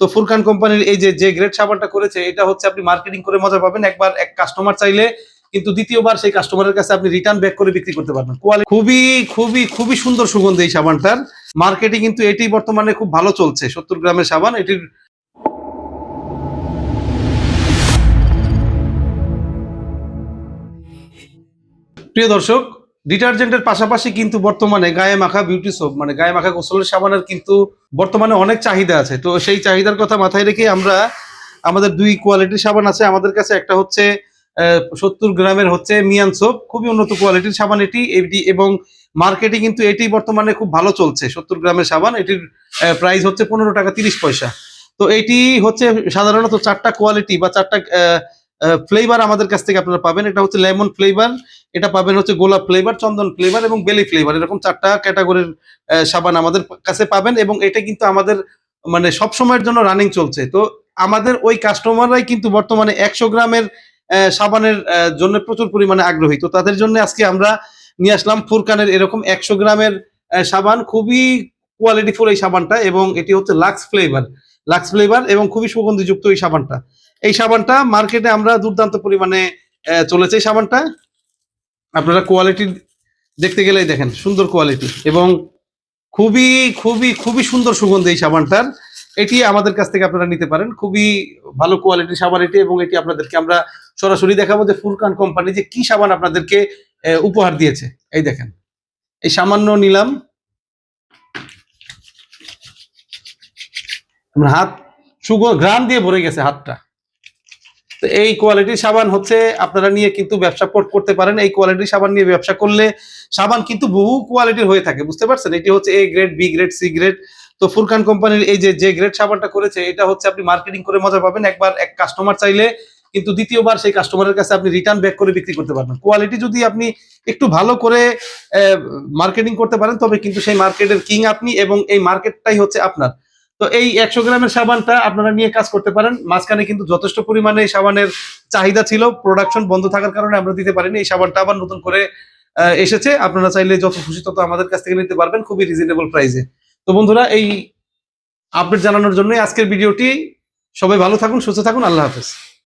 তো ফুরকান কোম্পানির এই যে যে গ্রেড সাবানটা করেছে, এটা হচ্ছে আপনি মার্কেটিং করে মজা পাবেন। একবার এক কাস্টমার চাইলে, কিন্তু দ্বিতীয়বার সেই কাস্টমারের কাছে আপনি রিটার্ন ব্যাক করে বিক্রি করতে পারবেন। কোয়ালিটি খুবই খুবই খুবই সুন্দর সুগন্ধি এই সাবানটার। মার্কেটে কিন্তু এটি বর্তমানে খুব ভালো চলছে, সত্তর গ্রামের সাবান। এটির প্রিয় দর্শক ডিটারজেন্টের পাশাপাশি কিন্তু বর্তমানে গায়ে মাখা বিউটি সোপ মানে গায়ে মাখা গোসলের সাবানের কিন্তু বর্তমানে অনেক চাহিদা আছে। তো সেই চাহিদার কথা মাথায় রেখে আমরা আমাদের দুই কোয়ালিটির সাবান আছে। আমাদের কাছে একটা হচ্ছে সত্তর গ্রামের হচ্ছে মিয়ান সোপ খুবই উন্নত কোয়ালিটির সাবান এটি। এটি এবং মার্কেটে কিন্তু এটি বর্তমানে খুব ভালো চলছে। সত্তর গ্রামের সাবান, এটির প্রাইস হচ্ছে পনেরো টাকা তিরিশ পয়সা। তো এটি হচ্ছে সাধারণত চারটা কোয়ালিটি বা চারটা ফ্লেভার আমাদের কাছ থেকে আপনারা পাবেন। এটা হচ্ছে লেমন ফ্লেভার এটা পাবেন হচ্ছে গোলাপ ফ্লেভার চন্দন ফ্লেভার এবং বেলি ফ্লেভার এরকম চারটা ক্যাটাগরির সাবান আমাদের কাছে পাবেন এবং এটা কিন্তু আমাদের মানে সব সময়ের জন্য রানিং চলছে। তো আমাদের ওই কাস্টমাররাই কিন্তু বর্তমানে একশো গ্রামের সাবানের জন্য প্রচুর পরিমাণে আগ্রহী। তো তাদের জন্য আজকে আমরা নিয়ে আসলাম ফুরকানের এরকম একশো গ্রামের সাবান। খুবই কোয়ালিটিফুল এই সাবানটা এবং এটি হচ্ছে লাক্স ফ্লেভার লাক্স ফ্লেভার এবং খুবই সুগন্ধিযুক্ত এই সাবানটা। এই সাবানটা মার্কেটে আমরা দুর্দান্ত পরিমাণে চলেছে এই সাবানটা। আপনারা কোয়ালিটি দেখতে গেলেই দেখেন, সুন্দর কোয়ালিটি এবং খুবই খুবই খুবই সুন্দর সুগন্ধি এই সাবানটার। এটি আমাদের কাছ থেকে আপনারা নিতে পারেন। খুবই ভালো কোয়ালিটির সাবান এটি এবং এটি আপনাদেরকে আমরা সরাসরি দেখাবো যে ফুরকান কোম্পানি যে কি সাবান আপনাদেরকে উপহার দিয়েছে। এই দেখেন, এই সামান্য নিলাম। আমার হাত সুগন্ধ, ঘ্রাণ দিয়ে ভরে গেছে হাতটা। তো এই কোয়ালিটির সাবান হচ্ছে, আপনারা নিয়ে কিন্তু ব্যবসা কর- করতে পারেন। এই কোয়ালিটির সাবান নিয়ে ব্যবসা করলে সাবান কিন্তু বহু কোয়ালিটির হয়ে থাকে, বুঝতে পারছেন? এটি হচ্ছে A grade B grade C grade তো ফুরকান কোম্পানির এই যে যে গ্রেড সাবানটা করেছে, এটা হচ্ছে আপনি মার্কেটিং করে মজা পাবেন। একবার এক কাস্টমার চাইলে কিন্তু দ্বিতীয়বার সেই কাস্টমারের কাছে আপনি রিটার্ন ব্যাক করে বিক্রি করতে পারবেন। কোয়ালিটি যদি আপনি একটু ভালো করে মার্কেটিং করতে পারেন, তবে কিন্তু সেই মার্কেটের কিং আপনি এবং এই মার্কেটটাই হচ্ছে আপনার। তো এই একশো গ্রামের সাবানটা আপনারা নিয়ে কাজ করতে পারেন। মাঝখানে কিন্তু যথেষ্ট পরিমাণে এই সাবানের চাহিদা ছিল। প্রোডাকশন বন্ধ থাকার কারণে আমরা দিতে পারিনি। এই সাবানটা আবার নতুন করে এসেছে। আপনারা চাইলে যত খুশি তত আমাদের কাছ থেকে নিতে পারবেন খুবই রিজনেবল প্রাইসে তো বন্ধুরা, এই আপডেট জানানোর জন্যই আজকের ভিডিওটি। সবাই ভালো থাকুন, সুস্থ থাকুন। আল্লাহ হাফেজ।